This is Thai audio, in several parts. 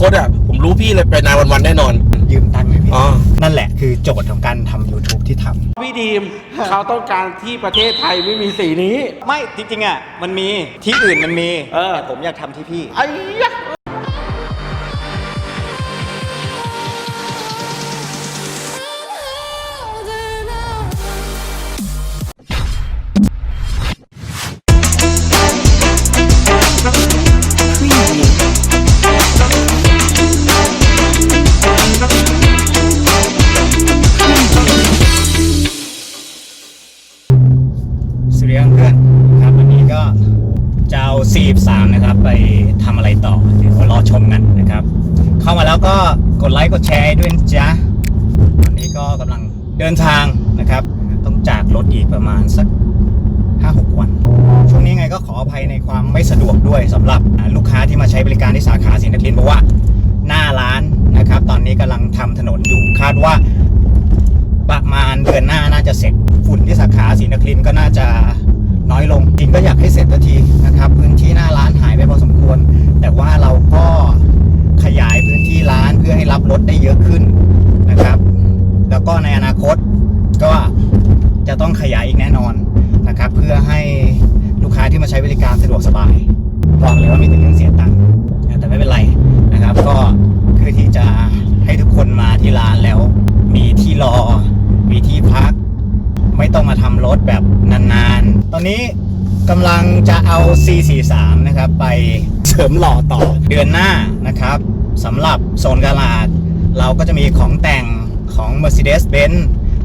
คตอะผมรู้พี่เลยไปนานวันๆแน่นอน ยืมตังค์เลยพี่อ๋อ นั่นแหละคือโจทย์ของการทำ YouTube ที่ทำ พี่ดีม เขาต้องการที่ประเทศไทยไม่มีสีนี้ ไม่จริงๆอะมันมีที่อื่นมันมีเออ แต่ผมอยากทำที่พี่ ไอ้ยะ 43 นะครับ ไปทำอะไรต่อเดี๋ยวรอชมกันนะครับ เข้ามาแล้วก็กดไลค์กดแชร์ด้วยจ๊ะวันนี้ก็กำลังเดินทางนะครับ ต้องจากรถอีกประมาณสัก 5-6 วัน ช่วงนี้ไงก็ขออภัยในความไม่สะดวกด้วยสำหรับลูกค้าที่มาใช้บริการที่สาขาสินทรินเพราะว่าหน้าร้านนะครับ ตอนนี้กำลังทำถนนอยู่คาดว่าประมาณเดือนหน้าน่าจะเสร็จฝุ่นที่สาขาศรีนครินก็น่าจะ น้อยลงจริงก็อยากให้เสร็จสักทีนะครับ พื้นที่หน้าร้านหายไปพอสมควร แต่ว่าเราก็ขยายพื้นที่ร้านเพื่อให้รับรถได้เยอะขึ้นนะครับ แล้วก็ในอนาคตก็จะต้องขยายอีกแน่นอนนะครับ เพื่อให้ลูกค้าที่มาใช้บริการสะดวกสบายบอกเลยว่ามีแต่เรื่องเสียตังค์แต่ไม่เป็นไรนะครับ ก็เพื่อที่จะให้ทุกคนมาที่ร้านแล้ว มีที่รอ มีที่พัก ไม่ต้องมาทำรถแบบนานๆ ตอนนี้กำลังจะเอา C43 นะครับ ไปเสริมหล่อต่อเดือนหน้านะครับสำหรับโซนกาลาด เราก็จะมีของแต่งของ Mercedes-Benz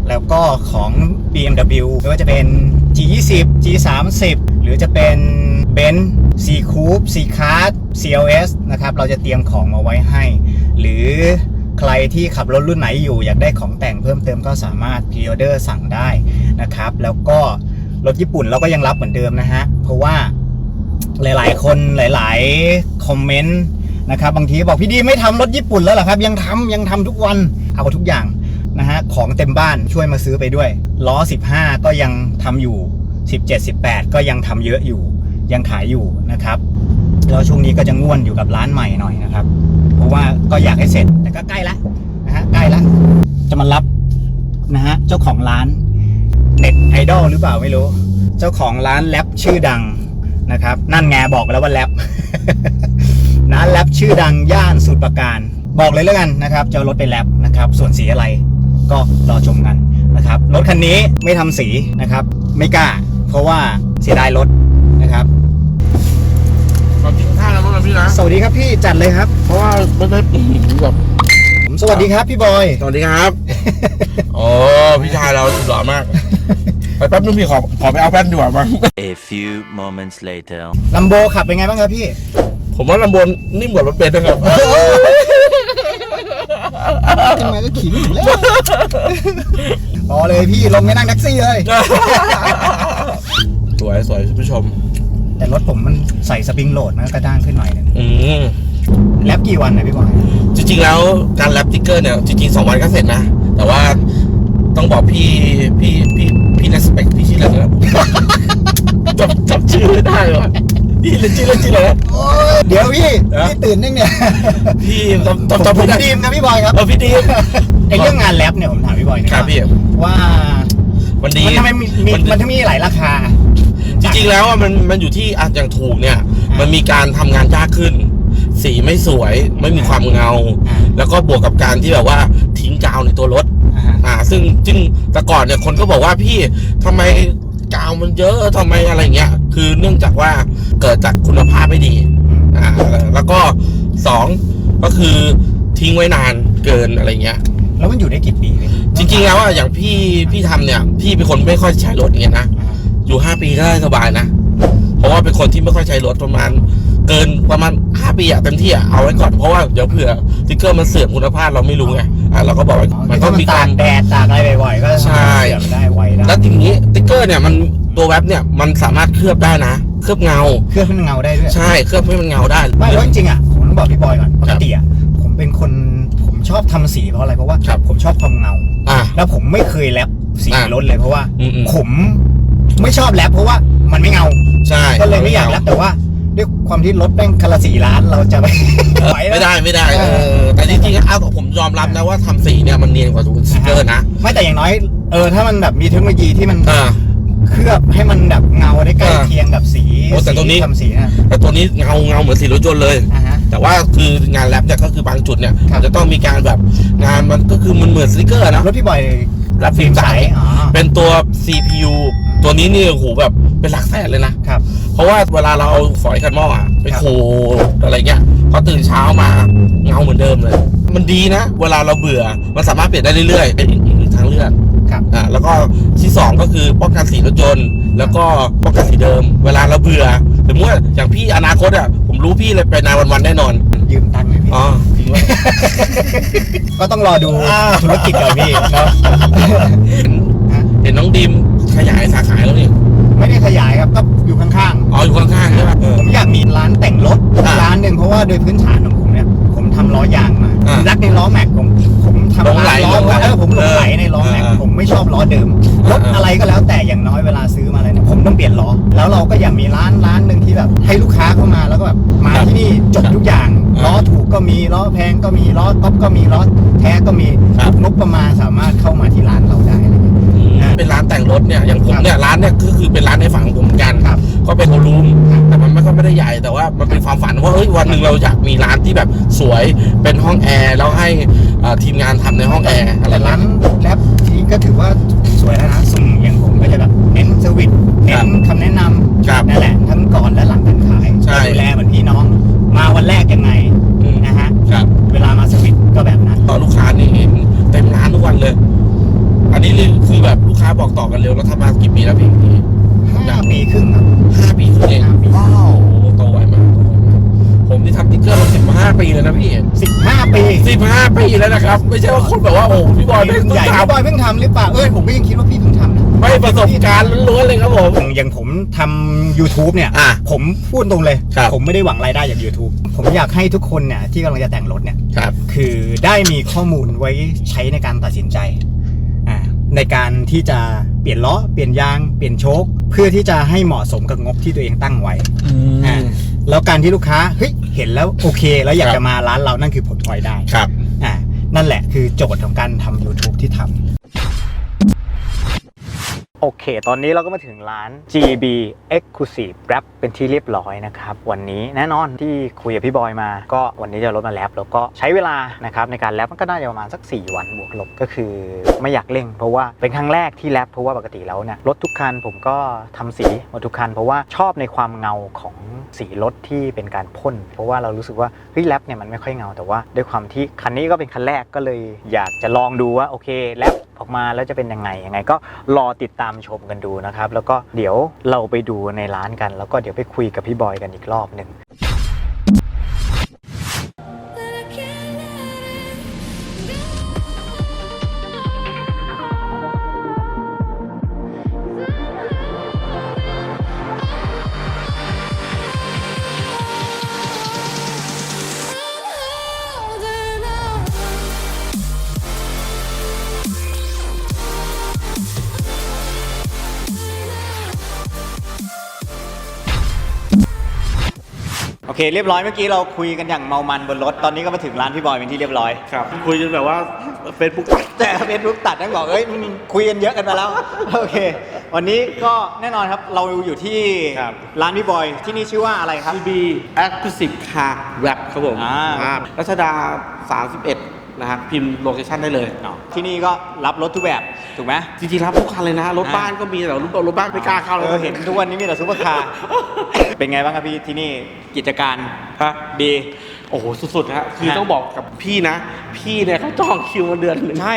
แล้วก็ของ BMW ไม่ว่าจะเป็น G20 G30 หรือจะเป็น Benz C Coupe C Class CLS นะครับ เราจะเตรียมของมาไว้ให้ หรือ ใครที่ขับรถรุ่นไหนอยู่อยากได้ของแต่งเพิ่มเติมก็สามารถพ r ออเดอร์สั่งได้นะครับ แล้วก็รถญี่ปุ่นเราก็ยังรับเหมือนเดิมนะฮะ เพราะว่าหลายๆ คนหลายๆคอมเมนต์นะครับบางทีบอกพี่ดีไม่ทำรถญี่ปุ่นแล้วหรอครับ ยังทำยังทำทุกวันเอาทุกอย่างนะฮะของเต็มบ้านช่วยมาซื้อไปด้วยล้อ 15 ก็ยังทำอยู่ 17 18 ก็ยังทำเยอะอยู่ยังขายอยู่นะครับแล้วช่วงนี้ก็จะง่วนอยู่กับร้านใหม่หน่อยนะครับ ว่าก็อยากให้เสร็จแต่ก็ใกล้ละนะฮะใกล้ละจะมารับนะฮะเจ้าของร้านเน็ตไอดอลหรือเปล่าไม่รู้ เจ้าของร้านแรปชื่อดังนะครับ นั่นไงบอกแล้วว่าแรปร้านแรปชื่อดังย่านสุดประการ บอกเลยแล้วกันนะครับจะเอารถไปแรปนะครับ ส่วนสีอะไรก็รอชมกันนะครับรถคันนี้ไม่ทำสีนะครับ ไม่กล้า เพราะว่าเสียดายรถนะครับ ขอบกินข้าวแล้วมั้งนะพี่นะสวัสดีครับพี่จัดเลยครับ เพราะว่าไม่ได้อื้อหือแบบผมสวัสดีครับพี่บอย สวัสดีครับ โอ้พี่ชายเราสุดหล่อมากไปแป๊บนึงพี่ขอขอไปเอาแป้นดีกว่ามั้ง A few moments later. ลัมโบขับเป็นไงบ้างครับพี่ ผมว่าลำบนนิ่มกว่ารถเบนซ์นะครับทำไมก็ขิงอยู่แล้วพอเลยพี่ลงไม่นั่งแท็กซี่เลย สวยสวยท่านผู้ชม แต่รถผมมันใส่สปริงโหลดมันก็กระด้างขึ้นหน่อยหนึงอืม แลบกี่วันนะพี่บอย จริงๆแล้วการแรปติ๊กเกอร์เนี่ยจริงๆสองวันก็เสร็จนะ แต่ว่าต้องบอกพี่พี่พี่พี่เลสเปคพี่ชื่ออะไรนะจำจำชื่อไม่ได้ว่ะพี่เลยชื่อเล่นชื่ออะไรนะ เดี๋ยวพี่ฮะ พี่ตื่นนึงเนี่ยพี่จำผมจำจำผมไม่ได้ดีมครับพี่บอยครับเออพี่ดีมไอเรื่องงานแลบเนี่ยผมถามพี่บอยหนะครับพี่ว่า วันนี้มันทำไมมีมีมันมันทำไมมีหลายราคาจ ริง ๆ แล้วอะมันมันอยู่ที่อะอย่างถูกเนี่ย มันมีการทำงานยากขึ้น สีไม่สวยไม่มีความเงา อ่าแล้วก็บวกกับการที่แบบว่าทิ้งกาวในตัวรถ อ่าฮะอ่า ซึ่งซึ่งแต่ก่อนเนี่ยคนก็บอกว่าพี่ทำไมกาวมันเยอะทำไมอะไรเงี้ย คือเนื่องจากว่าเกิดจากคุณภาพไม่ดี อ่า แล้วก็สองก็คือทิ้งไว้นานเกินอะไรเงี้ย แล้วมันอยู่ได้กี่ปีพี่จริงๆแล้วอะอย่างพี่พี่ทำเนี่ย พี่เป็นคนไม่ค่อยใช้รถอย่างเงี้ยนะอ่า อยู่ห้าปีก็ได้สบายนะ เพราะว่าเป็นคนที่ไม่ค่อยใช้รถประมาณ เกินประมาณห้าปีอะเต็มที่อะเอาไว้ก่อนเพราะว่าเดี๋ยวเผื่อสติ๊กเกอร์มันเสื่อมคุณภาพเราไม่รู้ไงอะเราก็บอกไว้อ๋อมันถ้าต้องมันมีตาการกแดดตากอะไรบ่อยๆก็ใช่ เสื่อมได้ไวได้แล้วทีนี้สติ๊กเกอร์เนี่ยมันตัวเว็บเนี่ยมันสามารถเคลือบได้นะ เคลือบเงา เครื่องให้มันเงาได้ด้วยใช่เคลือบให้มันเงาได้ ไม่แล้วจริงๆอะผมต้องบอกพี่บอยก่อนปคกรับติอะผมเป็นคนผมชอบทำสีเพราะอะไรเพราะว่าครับ ผมชอบความเงา อะ แล้วผมไม่เคยแรปสีอะรถเลยเพราะว่า อืมๆผม ไม่ชอบแรปเพราะว่ามันไม่เงา ใช่ก็เลยไม่อยากแรปแต่ว่า ด้วยความที่รถแม่งคันละสี่ล้านเราจะไปไหวหไม่ได้ไม่ได้เอเอออแต่จริงๆเอาผมยอมรับนะว่าทำสีเนี่ยมันเนียนกว่าทูนสติกเกอร์นะไม่แต่อย่างน้อยเออถ้ามันแบบมีเทคโนโลยีที่มันอ่าเคลือบให้มันแบบเงาได้ใกล้อ่าเคียงกับสีโอ้แต่ตัวนี้สีทำสีนะแต่ตัวนี้เงาเงาเหมือนสีรถยนต์เลยอ่าฮะแต่ว่าคืองานแรปเนี่ยก็คือบางจุดเนี่ยครับมันจะต้องมีการแบบงานมันก็คือมันเหมือนสติกเกอร์นะรถพี่บอยแรปฟิล์มใสอ๋อเป็นตัว CPU ตัวนี้นี่โอ้โหแบบเป็นหลักแสนเลยนะ ครับ เพราะว่าเวลาเราเอาฝอยขัดหม้ออะไปครับโคอะไรเงี้ยพอตื่นเช้ามาเงาเหมือนเดิมเลย มันดีนะ เวลาเราเบื่อมันสามารถเปลี่ยนได้เรื่อยๆเป็นอีกหนึ่งทางเลือกครับอ่าแล้วก็ที่สองก็คือป้องกันสีรถยนต์แล้วก็ป้องกันสีเดิม เวลาเราเบื่อสมมติว่าอย่างพี่อนาคตอะผมรู้พี่เลยไปนานวันๆแน่นอนยืมตังค์ไหมพี่ อ๋อจริงว่าก็ต้องรอดูอ่าธุรกิจก่อนพี่เนาะ เห็นเห็นน้องดิม ขยายสาขาแล้วนี่ไม่ได้ขยายครับก็อยู่ข้างอ๋ออยู่ข้างๆใช่ไหมเอๆ อ ผมอยากมีร้านแต่งรถอ่าร้านหนึ่งเพราะว่าโดยพื้นฐานของผมเนี่ย ผมทำล้อยางมาอ่ารักในล้อแม็กผมผมทำหลงไหลร้านล้อหลงไหลเออผมหลงไหลในล้อแม็กเออผมไม่ชอบล้อเดิมรถเออออะไรก็แล้วแต่อย่างน้อยเวลาซื้อมาอะไรเนี่ยผมต้องเปลี่ยนล้อแล้วเราก็อยากมีร้านร้านหนึ่งที่แบบให้ลูกค้าเข้ามาแล้วก็แบบมาที่นี่จบทุกอย่างอ่าล้อถูกก็มีล้อแพงก็มีล้อก๊อปก็มีล้อแท้ก็มีครับทุกงบประมาณสามารถเข้ามาที่ร้านเราได้อะไรเงี้ยอ่า เป็นร้านแต่งรถเนี่ยอย่างผมเนี่ยร้านเนี่ยคือคือเป็นร้านในฝันของผมเหมือนกันครับ ก็เป็นโชว์รูมครับแต่มันไม่ก็ไม่ได้ใหญ่แต่ว่ามันเป็นความฝันว่าเฮ้ยวันหนึ่งเราอยากมีร้านที่แบบสวยเป็นห้องแอร์แล้วให้เอ่อทีมงานทำในห้องแอร์อะไรแต่ร้าร้านน แรปนี้ก็ถือว่าสวยแล้วนะสุ่มอย่างผมก็จะแบบเน้นเซอร์วิสเน้นคำแนะนครับำนั่นแหละทั้งก่อนและหลังการขายใช่ ดูแลเหมือนพี่น้อง มาวันแรกยังไงอืมนะฮะครับเวลามาเซอร์วิสก็แบบนั้นต่อลูกค้านี่เห็นเต็มร้านทุกวันเลย อันนี้คือแบบลูกค้าบอกต่อกันเร็วแล้วทำมากี่ปีแล้วพี่ห้าปีครึ่งครับห้าปีครึ่งเองห้าปีว้าวโตไวมากโตไวมากผมนี่ทำติ๊กเกอร์มาสิบห้าปีเลยนะพี่สิบห้าปีสิบห้าปีแล้วนะครับ ไม่ใช่ว่าคนแบบว่าโอ้โหพี่บอยไม่ใหญ่ต้องพี่ทำบอยเพิ่งทำหรือเปล่าเอ้ยผมก็ยังคิดว่าพี่เพิ่งทำนะไม่ประสบการณ์ล้วนๆเลยครับผมอย่างอย่างผมทำ YouTube เนี่ยอะผมพูดตรงเลยครับผมไม่ได้หวังรายได้จาก YouTube ผมอยากให้ทุกคนเนี่ยที่กำลังจะแต่งรถเนี่ยครับคือได้มีข้อมูลไว้ใช้ในการตัดสินใจอ่า ในการที่จะเปลี่ยนล้อเปลี่ยนยางเปลี่ยนโชคเพื่อที่จะให้เหมาะสมกับงบที่ตัวเองตั้งไว้อ่าแล้วการที่ลูกค้าเฮ้ยเห็นแล้วโอเค แล้วอยากครับจะมาร้านเรานั่นคือผลพลอยได้ครับอ่านั่นแหละคือโจทย์ของการทำ YouTube ที่ทำ โอเค ตอนนี้เราก็มาถึงร้าน GB Exclusive Rap เป็นที่เรียบร้อยนะครับ วันนี้แน่นอนที่คุยกับพี่บอยมา ก็วันนี้จะเอารถมาแรปแล้วก็ใช้เวลานะครับในการแรปมันก็น่าจะประมาณสัก 4 วันบวกลบก็คือไม่อยากเร่ง เพราะว่าเป็นครั้งแรกที่แรปเพราะว่าปกติแล้วเนี่ยรถทุกคันผมก็ทำสีหมดทุกคัน เพราะว่าชอบในความเงาของสีรถที่เป็นการพ่น เพราะว่าเรารู้สึกว่าเฮ้ยแรปเนี่ยมันไม่ค่อยเงาแต่ว่า ด้วยความที่คันนี้ก็เป็นคันแรกก็เลย อยากจะลองดูว่าโอเคแรป ออกมาแล้วจะเป็นยังไงยังไง ก็รอติดตามชมกันดูนะครับ แล้วก็เดี๋ยวเราไปดูในร้านกัน แล้วก็เดี๋ยวไปคุยกับพี่บอยกันอีกรอบหนึ่ง อเคเรียบร้อยเมื่อกี้เราคุยกันอย่างเมามันบนรถตอนนี้ก็มาถึงร้านพี่บอยเป็นที่เรียบร้อยครับ คุยจนแบบว่าเฟซบุ๊กแต่เฟซบุ๊กตัดนั่งบอกเอ้ยมึงคุยกันเยอะกันไปแล้วโอเค วันนี้ก็แน่นอนครับเราอยู่ที่ครับ ร้านพี่บอยที่นี่ชื่อว่าอะไรครับ CB Exclusive Car Wrap ครับผมอ่าครับรัชดา 31 นะครับพิมพ์โลเคชั่นได้เลยที่นี่ก็รับรถทุกแบบถูกไหม จริงๆรับทุกคันเลยนะรถอ่าบ้านก็มีแต่รถรถบ้านไม่กล้าเข้าเลยเออเห็นทุกวันนี้มีแต่ซุปเปอร์คาร์ เป็นไงบ้างครับพี่ที่นี่กิจการฮะดี โอ้โหสุดๆฮะคือฮะต้องบอกกับพี่นะ พี่เนี่ยเขาจองคิวมาเดือนหนึ่งใช่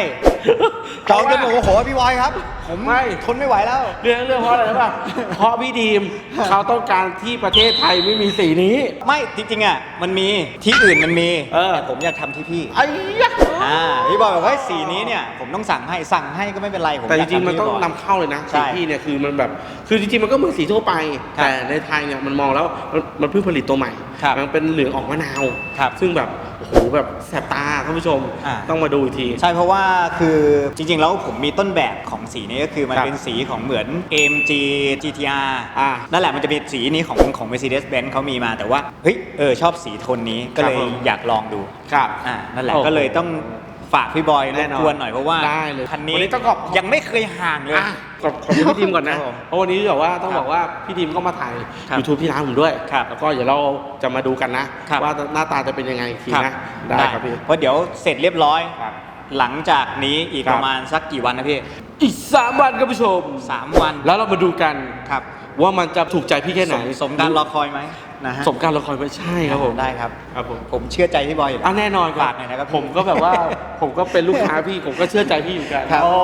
จองจนโอ้โหพี่บอยครับ ผมไม่ทนไม่ไหวแล้ว เรื่องเรื่องเพราะอะไรรู้ป่ะเพราะพี่ดีมเขาต้องการที่ประเทศไทยไม่มีสีนี้ ไม่จริงๆอะมันมีที่อื่นมันมีเออแต่ผมอยากทำที่พี่ไอ้ยะอ่าพี่บอยบอกว่าสีนี้เนี่ยผมต้องสั่งให้สั่งให้ก็ไม่เป็นไรผมแต่จยากริงๆทำมันต้องที่พี่บยนำเข้าเลยนะใช่สีพี่เนี่ยคือมันแบบคือจริงๆมันก็เหมือนสีทั่วไปครับแต่ในไทยเนี่ยมันมองแล้วมันมันเพิ่งผลิตตัวใหม่ครับมันเป็นเหลืองออกมะนาว ครับซึ่งแบบโอ้โหแบบแสบตาท่านผู้ชมอ่า ต้องมาดูอีกที ใช่เพราะว่าคือจริงๆ แล้วผมมีต้นแบบของสีนี้ก็คือมันครับเป็นสีของเหมือน AMG GTR อ่านั่นแหละมันจะเป็นสีนี้ของของ Mercedes-Benz เขามีมาแต่ว่าเฮ้ยเออชอบสีโทนนี้ก็เลยครับผม อยากลองดูครับ อ่านั่นแหละโอ้โหก็เลยต้อง ฝากพี่บอยรแน่บนอนกวนหน่อยเพราะว่าได้เลยคันนี้วันนี้ต้องขอบ ยังไม่เคยห่างเลย อะขอบขอบคุณพี่ทีมก่อนนะครับผมเพราะวันนี้แบบว่าต้องครับบอกว่าพี่ทีมก็มาถ่าย ครับ YouTube ที่ร้านผมด้วย ครับแล้วก็เดี๋ยวเราจะมาดูกันนะ ครับ ว่าหน้าตาจะเป็นยังไงอีกทีนะ ได้ครับพี่ เพราะเดี๋ยวเสร็จเรียบร้อย ครับหลังจากนี้อีกครับ ประมาณสักกี่วันนะพี่ อีกสามวันครับผู้ชม สามวัน แล้วเรามาดูกันครับ ว่ามันจะถูกใจพี่แค่ไหสนมสมการรอคอยไหมนะฮะสมการรอคอยไม่ใช่ครับผม ได้ครับ ครับผม ผมเชื่อใจพี่บอยอยู่แล้ว อะแน่นอนครับฝากหน่อยนะครับผมก็แบบว่า ผมก็เป็นลูกค้าพี่ ผมก็เชื่อใจพี่อยู่กัน ครับโอ้